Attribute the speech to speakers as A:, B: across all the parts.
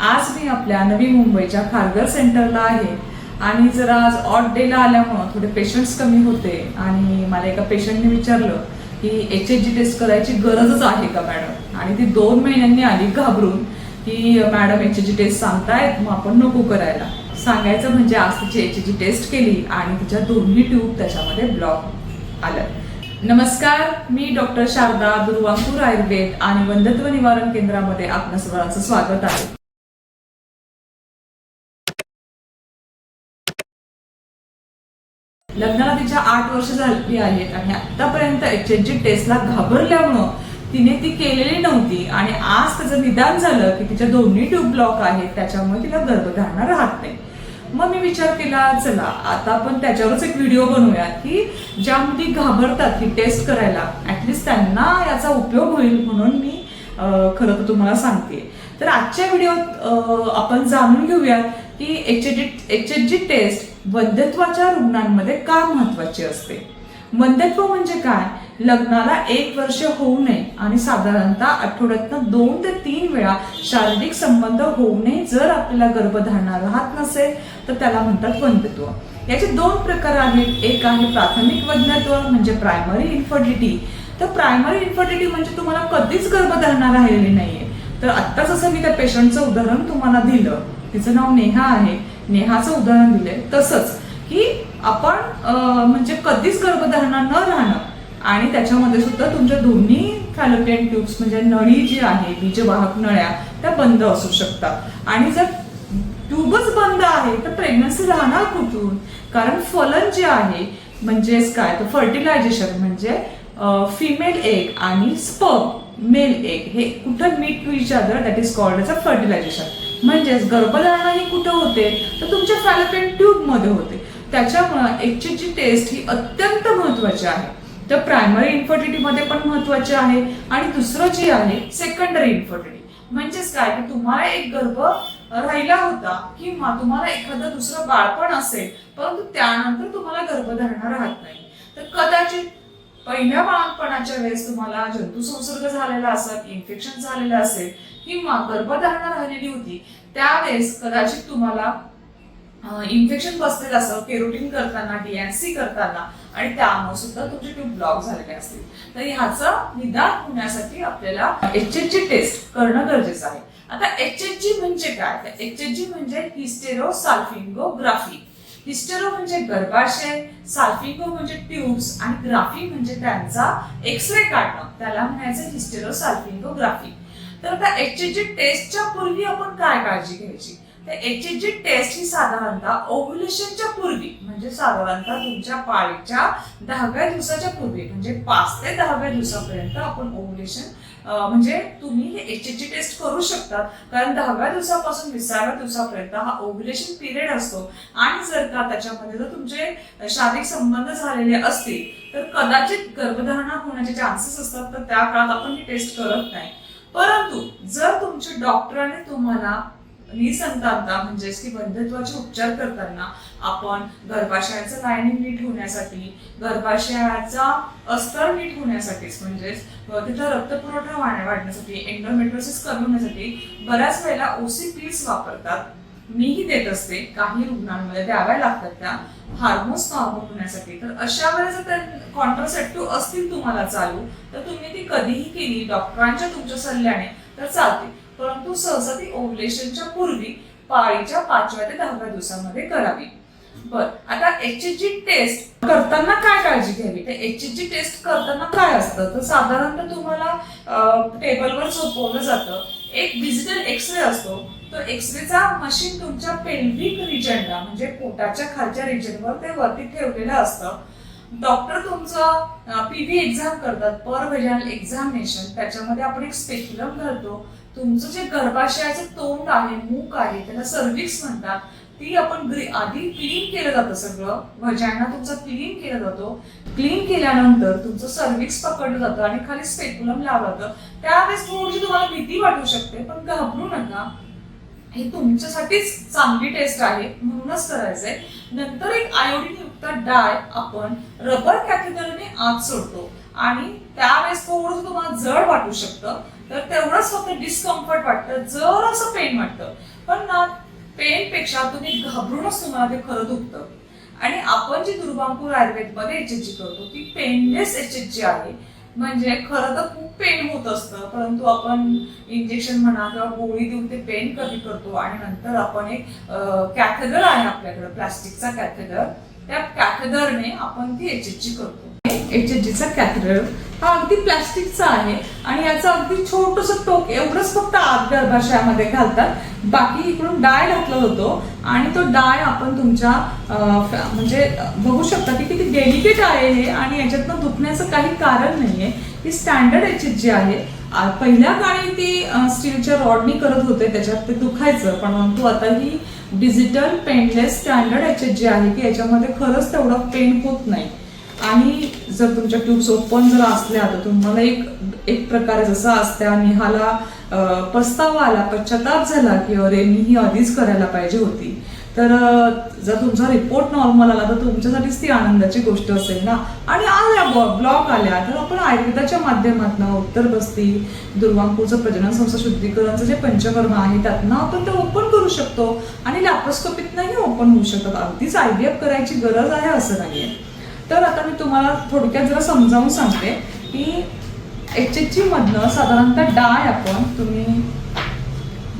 A: आज मी आपल्या नवी मुंबईच्या खारघर सेंटरला आहे. आणि जरा आज ऑट डेला आल्यामुळं थोडे पेशंट्स कमी होते. आणि मला एका पेशंटने विचारलं की एच एच जी टेस्ट करायची गरजच आहे का मॅडम? आणि ती दोन महिन्यांनी आली घाबरून की madam H H G test सांगतायत मग आपण नको करायला. सांगायचं म्हणजे आज तिची एच एच जी टेस्ट केली आणि तिच्या दोन्ही ट्यूब त्याच्यामध्ये ब्लॉक आलं. नमस्कार मी डॉक्टर शारदा दुर्वांकूर आयुर्वेद आणि वंधत्व निवारण केंद्रामध्ये आपल्या सर्वांचं स्वागत आहे. लग्नाला तिच्या आठ वर्ष झाली आहेत आणि आतापर्यंत एच एच जी टेस्टला घाबरल्यामुळं तिने ती केलेली नव्हती. आणि आज त्याचं निदान झालं की तिच्या दोन्ही ट्यूब ब्लॉक आहेत त्याच्यामुळे तिला गर्भधारणा राहत नाही. मग मी विचार केला चला आता आपण त्याच्यावरच एक व्हिडिओ बनवूया की ज्या मुली घाबरतात ही टेस्ट करायला. ऍटलिस्ट त्यांना याचा उपयोग होईल म्हणून मी खरं तर तुम्हाला सांगते. तर आजच्या व्हिडिओत आपण जाणून घेऊयात की एच जी टेस्ट वंध्यत्वाच्या रुग्णांमध्ये का महत्वाची असते? वंध्यत्व म्हणजे काय? लग्नाला एक वर्ष होऊ नये आणि साधारणतः आठवड्यातनं दोन ते तीन वेळा शारीरिक संबंध होऊ नये जर आपल्याला गर्भधारणा राहत नसेल तर त्याला म्हणतात वंध्यत्व याचे दोन प्रकार आहेत. एक आहे प्राथमिक वंध्यत्व म्हणजे प्रायमरी इन्फर्टिलिटी तर प्रायमरी इन्फर्टिलिटी म्हणजे तुम्हाला कधीच गर्भधारणा राहिलेली नाहीये. तर आत्ताच जसं मी त्या पेशंटचं उदाहरण तुम्हाला दिलं. तिचं नाव नेहा आहे. नेहाचं उदाहरण दिलंय. तसंच की आपण म्हणजे कधीच गर्भधारणा न राहणं आणि त्याच्यामध्ये सुद्धा तुमच्या दोन्ही फॅलोपियन ट्यूब्स म्हणजे नळी जी आहे बीजवाहक नळ्या त्या बंद असू शकतात. आणि जर ट्यूबच बंद आहे तर प्रेग्नन्सी राहणार कुठून? कारण फलन जे आहे म्हणजेच काय? तर फर्टिलायझेशन म्हणजे फिमेल एग आणि स्पर्म मेल एग हे कुठं meet to each other that is called as a fertilization म्हणजेच गर्भधारणा ही कुठं होते तर तुमच्या फॅलोपियन ट्यूबमध्ये होते. त्याच्यामुळं एचची टेस्ट ही अत्यंत महत्वाची आहे. तर प्रायमरी इन्फर्टिटी मध्ये पण महत्वाची आहे आणि दुसरं जे आहे सेकंडरी इन्फर्टिलिटी. म्हणजेच काय की तुम्हाला एक गर्भ राहिला होता किंवा तुम्हाला एखादं दुसरं बाळपण असेल परंतु त्यानंतर तुम्हाला गर्भधारणा राहत नाही. तर कदाचित पहिल्या बाळपणाच्या वेळेस तुम्हाला जंतू संसर्ग झालेला असेल इन्फेक्शन झालेलं असेल किंवा गर्भधारणा राहिलेली होती. त्यावेळेस कदाचित तुम्हाला इन्फेक्शन बसलेलं असं केरोटीन करताना डीएनसी करताना आणि त्यामुळे सुद्धा तुमचे ट्यूब ब्लॉक झालेले असतील. तर ह्याचं निदान होण्यासाठी आपल्याला एच एच जी टेस्ट करणं गरजेचं आहे. आता एच एच जी म्हणजे काय? तर एच एच जी म्हणजे हिस्टेरो साल्फिंगोग्राफी हिस्टेरो म्हणजे गर्भाशय साल्फिंगो म्हणजे ट्यूब्स आणि ग्राफी म्हणजे त्यांचा एक्सरे काढणं. त्याला म्हणायचं हिस्टेरो साल्फिंगोग्राफी तर आता एच जी टेस्टच्या पूर्वी आपण काय काळजी घ्यायची? तर एच जी टेस्ट ही साधारणतः ओव्ह्युलेशनच्या पूर्वी म्हणजे साधारणतः तुमच्या पाळीच्या दहाव्या दिवसाच्या पूर्वी म्हणजे पाच ते दहाव्या दिवसापर्यंत आपण ओव्ह्युलेशन म्हणजे तुम्ही हे एच जी टेस्ट करू शकतात. कारण दहाव्या दिवसापासून विसाव्या दिवसापर्यंत हा ओव्ह्युलेशन पिरियड असतो. आणि जर का त्याच्यामध्ये जर तुमचे शारीरिक संबंध झालेले असतील तर कदाचित गर्भधारणा होण्याचे चान्सेस असतात तर त्या काळात आपण ही टेस्ट करत नाही. परंतु जर तुमच्या डॉक्टरांनी तुम्हाला निसंतानता म्हणजेच की बंधत्वाचे उपचार करताना आपण गर्भाशयाचं लायनिंग नीट होण्यासाठी गर्भाशयाचा अस्तर नीट होण्यासाठीच म्हणजेच तिथं रक्तपुरवठा वाढण्यासाठी एन्डोमेट्रोसिस कमी होण्यासाठी बऱ्याच वेळेला ओसी पिल्स वापरतात. मीही देत असते काही रुग्णांमध्ये द्याव्या लागतात त्या. हार्मोन्स नॉर्मल होण्यासाठी. तर अशा वेळेस जर कॉन्ट्रासेप्टिव्ह असतील तुम्हाला चालू तर तुम्ही ती कधीही केली डॉक्टरांच्या तुमच्या सल्ल्याने तर चालते. परंतु सहसा ती ओव्हलेशनच्या पूर्वी पाळीच्या पाचव्या ते दहाव्या दिवसामध्ये करावी. बर आता एच जी टेस्ट करताना काय काळजी घ्यावी? तर एच जी टेस्ट करताना काय असतं? तर साधारणतः तुम्हाला टेबलवर सोपवलं जातं एक डिजिटल एक्सरे असतो. तो एक्सरेचा मशीन तुमच्या पेल्विक रिजनला म्हणजे पोटाच्या खालच्या रिजनवर ते वरती ठेवलेलं असतं. डॉक्टर तुमचं पीव्ही एक्झाम करतात पर व्हेजानल एक्झामिनेशन त्याच्यामध्ये आपण एक स्पेक्युलम घालतो. तुमचं जे गर्भाशयाचं तोंड आहे मूक आहे त्याला सर्विक्स म्हणतात. ती आपण आधी क्लीन केलं जातं सगळं. वजायना तुमचं क्लीन केलं जातो. क्लीन केल्यानंतर तुमचं सर्विक्स पकडलं जातं आणि खाली स्पेक्युलम लावलं जातं त्यावेळेस थोडीशी तुम्हाला भीती वाटू शकते पण घाबरू नका. हे तुमच्यासाठीच चांगली टेस्ट आहे म्हणूनच करायचंय. नंतर एक आयोडीन युक्त डाय आपण रबर कॅथेटरने आत सोडतो. आणि त्यावेळेस थोडंसं तुम्हाला जड वाटू शकतं. तर तेवढंच फक्त डिस्कम्फर्ट वाटतं जर असं पेन वाटतं. पण ना पेन पेक्षा तुम्ही घाबरूनच तुम्हाला ते खरं दुखतं. आणि आपण जी दुर्वांकूर आयुर्वेदमध्ये एच एच जी करतो ती पेनलेस एच एच जी आहे. म्हणजे खरं तर खूप पेन होत असतं परंतु आपण इंजेक्शन म्हणा किंवा गोळी देऊन ते पेन कमी करतो आणि नंतर आपण एक कॅथेडर आहे आपल्याकडे प्लास्टिकचा कॅथेडर त्या कॅथेडरने आपण ती एच एच जी करतो. एच एच जीचा कॅथरल हा अगदी प्लास्टिकचा आहे. आणि याचं अगदी छोटस टोक एवढंच फक्त आत गर्भाशयामध्ये घालतात. बाकी इकडून डाय घातला होतो. आणि तो डाय आपण तुमच्या म्हणजे बघू शकता की किती डेलिकेट आहे हे. आणि याच्यातनं दुखण्याचं काही कारण नाहीये. ही स्टँडर्ड एच एच जी आहे. पहिल्या काळी ती स्टीलच्या रॉडनी करत होते. त्याच्यात ते दुखायचं. पण परंतु आता ही digital painless standard H H G आहे की याच्यामध्ये खरंच तेवढं पेन होत नाही. आणि जर तुमच्या ट्यूब्स ओपन जर असल्या तर तुम्हाला एक एक प्रकारे जसं असते आणि अं, पस्तावा आला पश्चाताप झाला की अरे मी ही आधीच करायला पाहिजे होती. तर जर तुमचा रिपोर्ट नॉर्मल आला तर तुमच्यासाठीच ती आनंदाची गोष्ट असेल ना? आणि आल्या ब्लॉक आल्या तर आपण आयुर्वेदाच्या माध्यमातून उत्तर बस्ती दुर्वांकूरचं प्रजनन संस्था शुद्धीकरणचं जे पंचकर्म आहे त्यातनं आपण ते ओपन करू शकतो. आणि लॅप्रोस्कोपीतनंही ओपन होऊ शकतात अगदीच आय करायची गरज आहे असं नाहीये. तर आता मी तुम्हाला थोडक्यात जरा समजावून सांगते. की एच एच जी मधनं साधारणतः डाय आपण तुम्ही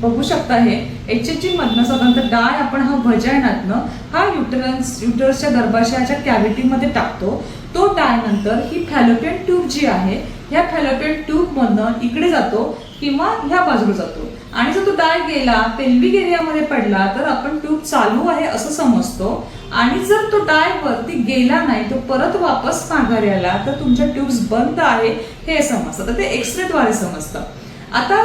A: बघू शकता हे. एच एच जी मधनं साधारणतः डाय आपण हा भजायनातनं हा युटरन्स युटरसच्या गर्भाशयाच्या कॅव्हिटीमध्ये टाकतो. तो डाय नंतर ही फॅलोपियन ट्यूब जी आहे ह्या फॅलोपियन ट्यूब मधनं इकडे जातो किंवा ह्या बाजूला जातो. आणि जर तो डाय गेला पेल्विक एरियामध्ये पडला तर आपण ट्यूब चालू आहे असं समजतो. आणि जर तो डाय वरती गेला नाही तो परत वापस माघारी आला तर तुमच्या ट्यूब्स बंद आहे हे समजतं. तर ते एक्सरेद्वारे समजतं. आता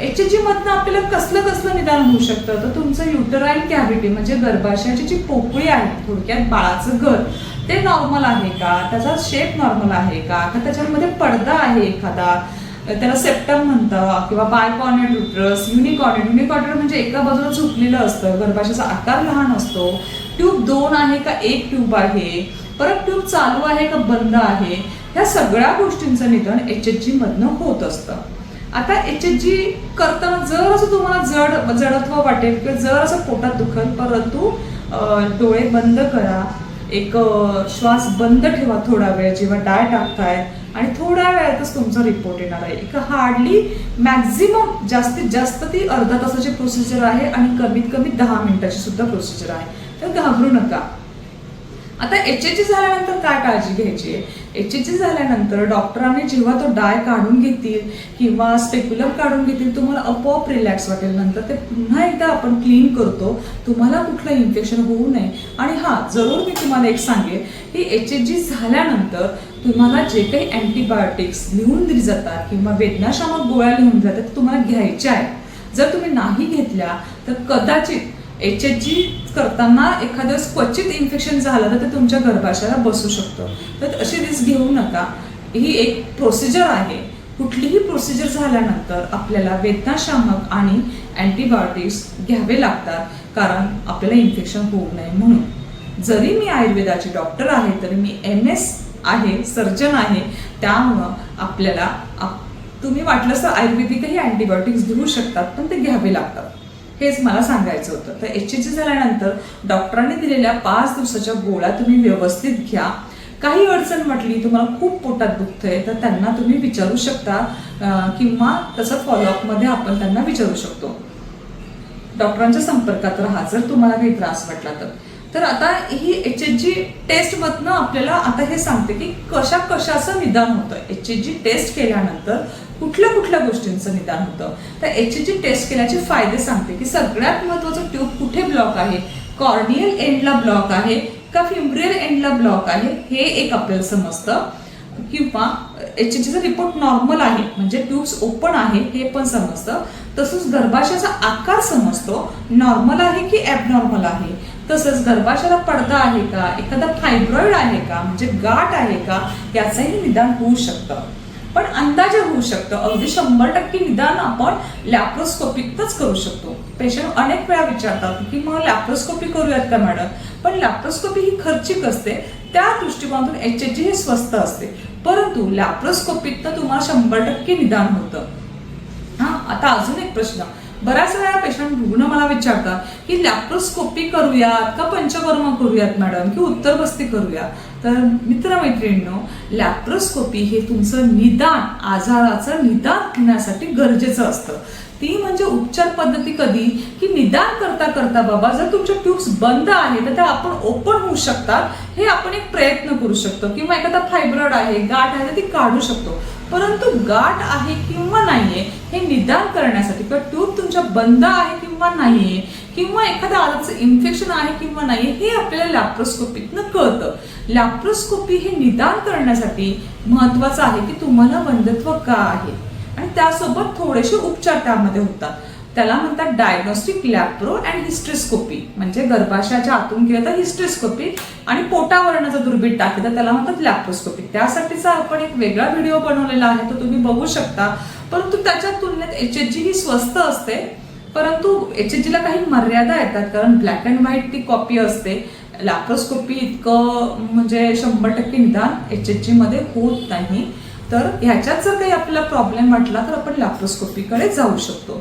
A: एच एच जी मधनं आपल्याला कसलं कसलं निदान होऊ शकतं? तर तुमचं युटराईन कॅव्हिटी म्हणजे गर्भाशयाची जी पोकळी आहे थोडक्यात बाळाचं घर ते नॉर्मल आहे का? त्याचा शेप नॉर्मल आहे का? का त्याच्यामध्ये पडदा आहे एखादा? त्याला सेप्टम म्हणतं किंवा बायकॉर्नेट युट्रस युनिकॉर्नेट युनिकॉर्नेट म्हणजे एका बाजूला झुकलेलं असतं गर्भाशयाचा आकार लहान असतो. ट्यूब दोन आहे का एक ट्यूब आहे? परत ट्यूब चालू आहे का बंद आहे? ह्या सगळ्या गोष्टींचं निदान एच एच जी मधनं होत असतं. आता एच एच जी करताना जर असं तुम्हाला जड जडत्व वाटेल किंवा जर असं पोटात दुखेल परंतु डोळे बंद करा. एक श्वास बंद ठेवा थोडा वेळ जेव्हा डाय टाकताय आणि थोड्या वेळातच तुमचा रिपोर्ट येणार आहे. एक हार्डली मॅक्झिमम जास्तीत जास्त ती अर्धा तासाची प्रोसिजर आहे आणि कमीत कमी दहा मिनिटाची सुद्धा प्रोसिजर आहे. तर घाबरू नका. आता एच एच झाल्यानंतर काय काळजी घ्यायची? एच एच झाल्यानंतर डॉक्टरांनी जेव्हा तो डाय काढून घेतील किंवा स्पेक्युलम काढून घेतील तुम्हाला आपोआप रिलॅक्स वाटेल. नंतर ते पुन्हा एकदा आपण क्लीन करतो. तुम्हाला कुठलं इन्फेक्शन होऊ नये. आणि हा जरूर मी तुम्हाला एक सांगेन की एच एच जी झाल्यानंतर तुम्हाला जे काही अँटीबायोटिक्स लिहून दिली जातात किंवा वेदनाशामक गोळ्या लिहून जातात तुम्हाला घ्यायच्या आहेत. जर तुम्ही नाही घेतल्या तर कदाचित एच एच जी करताना एखादं क्वचित इन्फेक्शन झालं तर ते तुमच्या गर्भाशयाला बसू शकतं. तर अशी रिस्क घेऊ नका. ही एक प्रोसिजर आहे. कुठलीही प्रोसिजर झाल्यानंतर आपल्याला वेदनाशामक आणि अँटीबायोटिक्स घ्यावे लागतात कारण आपल्याला इन्फेक्शन होऊ नये म्हणून. जरी मी आयुर्वेदाची डॉक्टर आहे तरी मी एम एस आहे सर्जन आहे त्यामुळं आपल्याला आप- तुम्ही वाटलं तर आयुर्वेदिकही अँटीबायोटिक्स घेऊ शकतात पण ते घ्यावे लागतात. हेच मला सांगायचं होतं. तर एच एच झाल्यानंतर डॉक्टरांनी दिलेल्या पाच दिवसाच्या गोळ्या तुम्ही व्यवस्थित घ्या. काही अडचण म्हटली तुम्हाला खूप पोटात दुखतंय तर त्यांना तुम्ही विचारू शकता किंवा तसं फॉलोअपमध्ये आपण त्यांना विचारू शकतो. डॉक्टरांच्या संपर्कात राहा जर तुम्हाला काही त्रास वाटला तर. तर आता ही एच एच जी टेस्ट मधनं आपल्याला आता हे सांगते की कशा कशाचं निदान होतं. एच एच जी टेस्ट केल्यानंतर कुठल्या कुठल्या गोष्टींचं निदान होतं? तर एच टेस्ट केल्याचे फायदे सांगते की सगळ्यात महत्वाचं ट्यूब कुठे ब्लॉक आहे? कॉर्नियल एंडला ब्लॉक आहे का फिमरियल एंडला ब्लॉक आहे? हे एक आपल्याला समजतं. किंवा एच रिपोर्ट नॉर्मल आहे म्हणजे ट्यूब्स ओपन आहे हे पण समजतं. तसंच गर्भाशयाचा आकार समजतो. नॉर्मल आहे की ॲबनॉर्मल आहे? तसंच गर्भाशयाला पडदा आहे का? एखादा फायब्रॉइड आहे का? म्हणजे गाठ आहे का? याचंही निदान होऊ शकतं. पण अंदाजे होऊ शकतं. अगदी शंभर टक्के निदान आपण लॅप्रोस्कोपिकच करू शकतो. पेशंट अनेक वेळा विचारतात की मग लॅप्रोस्कोपी करूयात का मॅडम? पण लॅप्रोस्कोपी ही खर्चिक असते. त्या दृष्टिकोनातून एच एच जी हे स्वस्त असते. परंतु लॅप्रोस्कोपिक तर तुम्हाला शंभर टक्के निदान होतं. हा आता अजून एक प्रश्न. बऱ्याच वेळा पेशंट रुग्ण मला विचारतात की लॅप्रोस्कोपी करूयात का पंचकर्म करूयात मॅडम की उत्तर बस्ती करूया तर मित्रमैत्रिणींनो लॅप्रोस्कोपी हे तुमचं निदान आजाराचं निदान होण्यासाठी गरजेचं असतं. ती म्हणजे उपचार पद्धती कधी? की निदान करता करता बाबा जर तुमच्या ट्यूब्स बंद आहे तर त्या आपण ओपन होऊ शकतात. हे आपण एक प्रयत्न करू शकतो. किंवा एखादा फायब्रॉइड आहे गाठ आहे तर ती काढू शकतो. परंतु गाठ आहे किंवा नाहीये हे निदान करण्यासाठी किंवा ट्यूब तुमच्या बंद आहे किंवा नाहीये किंवा एखाद्या आजाराचं इन्फेक्शन आहे किंवा नाही हे आपल्याला लॅप्रोस्कोपीतनं कळतं. लॅप्रोस्कोपी हे निदान करण्यासाठी महत्वाचं आहे की तुम्हाला बंधत्व का आहे? आणि त्यासोबत थोडेसे उपचार त्यामध्ये होतात. त्याला म्हणतात डायग्नोस्टिक लॅप्रो अँड हिस्ट्रिस्कोपी म्हणजे गर्भाशयाच्या आतून केलं तर हिस्ट्रिस्कोपी आणि पोटावरनं जर दुर्बीण टाकली तर त्याला म्हणतात लॅप्रोस्कोपी त्यासाठीचा आपण एक वेगळा व्हिडिओ बनवलेला आहे तो तुम्ही बघू शकता. परंतु त्याच्या तुलनेत एच एच जी ही स्वस्त असते परंतु एच एच जीला काही मर्यादा येतात कारण ब्लॅक अँड व्हाईट ती कॉपी असते. लॅप्रोस्कोपी इतकं म्हणजे शंभर टक्के निदान एच एच जीमध्ये होत नाही. तर ह्याच्यात जर काही आपल्याला प्रॉब्लेम वाटला तर आपण लॅप्रोस्कोपीकडे जाऊ शकतो.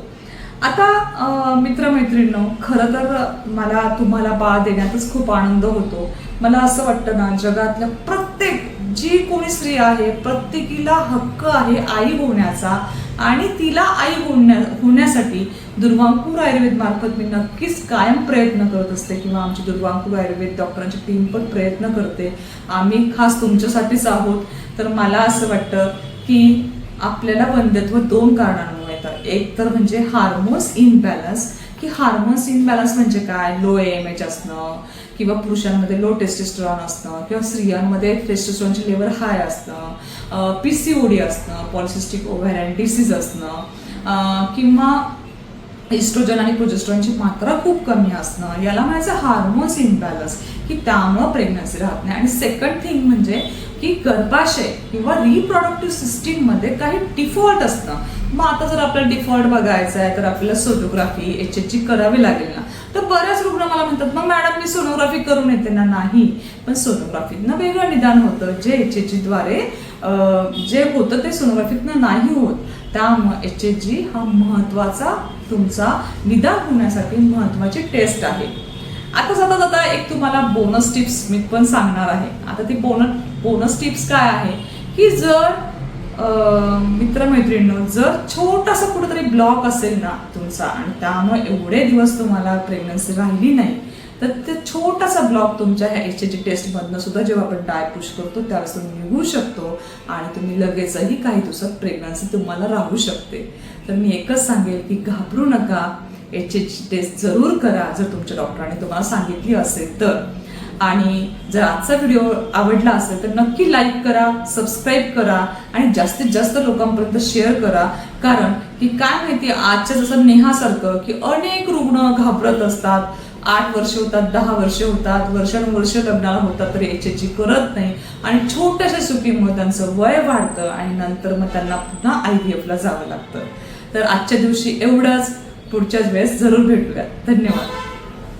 A: आता मित्रमैत्रिणींनो खरं तर मला तुम्हाला बाळ देण्यातच खूप आनंद होतो. मला असं वाटतं ना जगातल्या प्रत्येक जी कोणी स्त्री आहे प्रत्येकीला हक्क आहे आई होण्याचा आणि तिला आई होण्या होण्यासाठी दुर्वांकूर आयुर्वेद मार्फत मी नक्कीच कायम प्रयत्न करत असते किंवा आमची दुर्वांकूर आयुर्वेद डॉक्टरांची टीम पण प्रयत्न करते. आम्ही खास तुमच्यासाठीच आहोत. तर मला असं वाटतं की आपल्याला वंदत्व दोन कारणांमुळे येतं एक तर म्हणजे हार्मोन्स इनबॅलन्स की हार्मोन्स इनबॅलन्स म्हणजे काय? लो एम एच असणं किंवा पुरुषांमध्ये लो टेस्टेस्ट्रॉन असणं किंवा स्त्रियांमध्ये टेस्टेस्ट्रॉनचे लेवल हाय असणं पी सी ओ डी असणं पॉलिसिस्टिक ओव्हॅरियन डिसीज असणं किंवा इस्ट्रोजन आणि प्रोजेस्ट्रॉनची मात्रा खूप कमी असणं याला म्हणायचं हार्मोन्स इम्बॅलन्स की त्यामुळं प्रेग्नन्सी राहत नाही. आणि सेकंड थिंग म्हणजे की गर्भाशय किंवा रिप्रोडक्टिव्ह सिस्टीममध्ये काही डिफॉल्ट असतं. मग आता जर आपल्याला डिफॉल्ट बघायचं आहे तर आपल्याला सोनोग्राफी एच एच जी करावी लागेल ना. तर बऱ्याच रुग्ण मला म्हणतात मग मॅडम मी सोनोग्राफी करून येते ना. नाही. पण सोनोग्राफीतनं वेगळं निदान होतं. जे एच एच द्वारे जे होतं ते सोनोग्राफीतनं नाही होत. त्यामुळे एच एच जी हा महत्त्वाचा तुमचा निदान होण्यासाठी महत्वाची टेस्ट आहे. आता जाता जाता एक तुम्हाला बोनस टिप्स मी पण सांगणार आहे. आता ती बोनस बोनस टिप्स काय आहे? की जर अं, जर छोटासा कुठेतरी ब्लॉक असेल ना तुमचा आणि त्यामुळे एवढे दिवस तुम्हाला प्रेग्नन्सी राहिली नाही तर ते छोटासा ब्लॉक तुमच्या ह्या एच ची टेस्टमधनं सुद्धा जेव्हा आपण डाय पुश करतो त्यावेळेस तुम्ही निघू शकतो आणि तुम्ही लगेचही काही दिवसात प्रेग्नन्सी तुम्हाला राहू शकते. तर मी एकच सांगेल की घाबरू नका. एच एच टेस्ट जरूर करा जर तुमच्या डॉक्टरांनी तुम्हाला सांगितली असेल तर. आणि जर आजचा व्हिडिओ आवडला असेल तर नक्की लाईक करा सबस्क्राईब करा आणि जास्तीत जास्त लोकांपर्यंत शेअर करा. कारण की काय माहिती आजच्या जसं नेहासारखं की अनेक रुग्ण घाबरत असतात. आठ वर्ष होतात दहा वर्ष होतात वर्षानुवर्ष लग्नाला होतात तर एच एच करत नाही. आणि छोट्याशा चुकीमुळे त्यांचं वय वाढतं आणि नंतर मग त्यांना पुन्हा आय व्ही एफला जावं लागतं. तर आजच्या दिवशी एवढंच पुढच्याच वेळेस जरूर भेटूया धन्यवाद.